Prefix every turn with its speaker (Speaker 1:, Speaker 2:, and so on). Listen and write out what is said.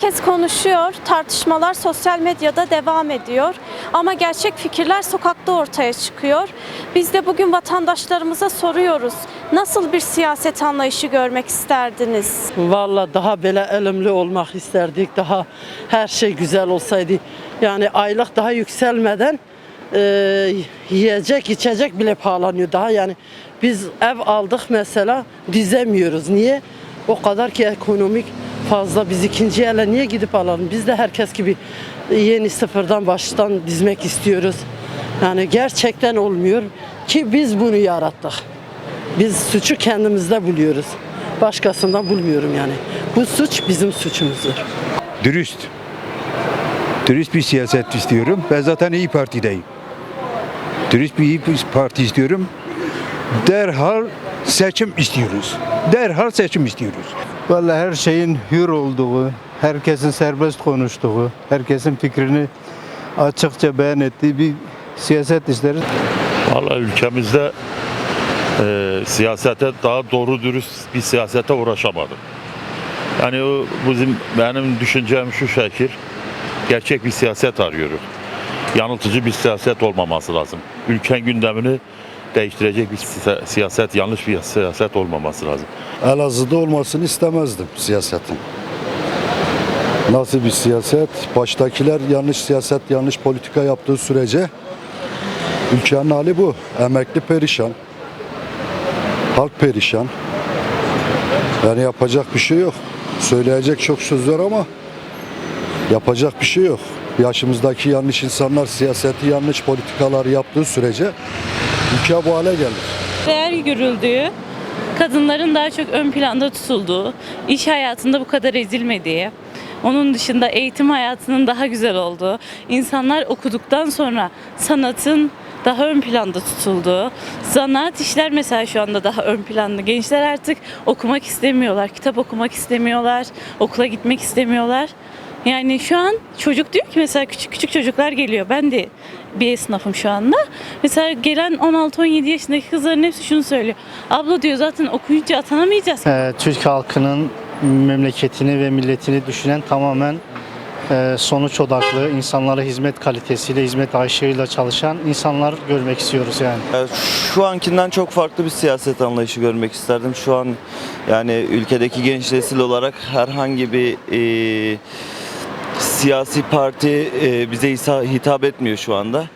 Speaker 1: Herkes konuşuyor, tartışmalar sosyal medyada devam ediyor. Ama gerçek fikirler sokakta ortaya çıkıyor. Biz de bugün vatandaşlarımıza soruyoruz. Nasıl bir siyaset anlayışı görmek isterdiniz?
Speaker 2: Valla daha böyle elimli olmak isterdik. Daha her şey güzel olsaydı. Yani aylık daha yükselmeden e, yiyecek içecek bile pahalanıyor. Daha yani biz ev aldık mesela dizemiyoruz. Niye? O kadar ki ekonomik fazla. Biz ikinci ele niye gidip alalım? Biz de herkes gibi yeni sıfırdan baştan dizmek istiyoruz. Yani gerçekten olmuyor ki biz bunu yarattık. Biz suçu kendimizde buluyoruz. Başkasından bulmuyorum yani. Bu suç bizim suçumuzdur.
Speaker 3: Dürüst. Dürüst bir siyaset istiyorum. Ben zaten İyi Parti'deyim. Dürüst bir İyi Parti istiyorum. Derhal seçim istiyoruz. Derhal seçim istiyoruz.
Speaker 4: Vallahi her şeyin hür olduğu, herkesin serbest konuştuğu, herkesin fikrini açıkça beyan ettiği bir siyaset isteriz.
Speaker 5: Valla ülkemizde e, siyasete daha doğru dürüst bir siyasete uğraşamadı. Yani o bizim benim düşüncem şu şekil. Gerçek bir siyaset arıyoruz. Yanıltıcı bir siyaset olmaması lazım. Ülken gündemini değiştirecek bir si- siyaset, yanlış bir siyaset olmaması lazım.
Speaker 6: Elazığ'da olmasını istemezdim siyasetin. Nasıl bir siyaset? Baştakiler yanlış siyaset, yanlış politika yaptığı sürece ülkenin hali bu. Emekli perişan. Halk perişan. Yani yapacak bir şey yok. Söyleyecek çok söz var ama yapacak bir şey yok. Yaşımızdaki yanlış insanlar siyaseti yanlış politikalar yaptığı sürece ülke bu hale gelir.
Speaker 7: değer görüldüğü, kadınların daha çok ön planda tutulduğu, iş hayatında bu kadar ezilmediği, onun dışında eğitim hayatının daha güzel olduğu, insanlar okuduktan sonra sanatın daha ön planda tutulduğu, zanaat işler mesela şu anda daha ön planda. Gençler artık okumak istemiyorlar, kitap okumak istemiyorlar, okula gitmek istemiyorlar. Yani şu an çocuk diyor ki mesela küçük küçük çocuklar geliyor. Ben de bir esnafım şu anda. Mesela gelen 16-17 yaşındaki kızların hepsi şunu söylüyor. Abla diyor zaten okuyunca atanamayacağız.
Speaker 8: Ee, Türk halkının memleketini ve milletini düşünen tamamen e, sonuç odaklı, insanlara hizmet kalitesiyle, hizmet aşığıyla çalışan insanlar görmek istiyoruz yani.
Speaker 9: Ya Şu ankinden çok farklı bir siyaset anlayışı görmek isterdim. Şu an yani ülkedeki genç nesil olarak herhangi bir e, siyasi parti e, bize hitap etmiyor şu anda.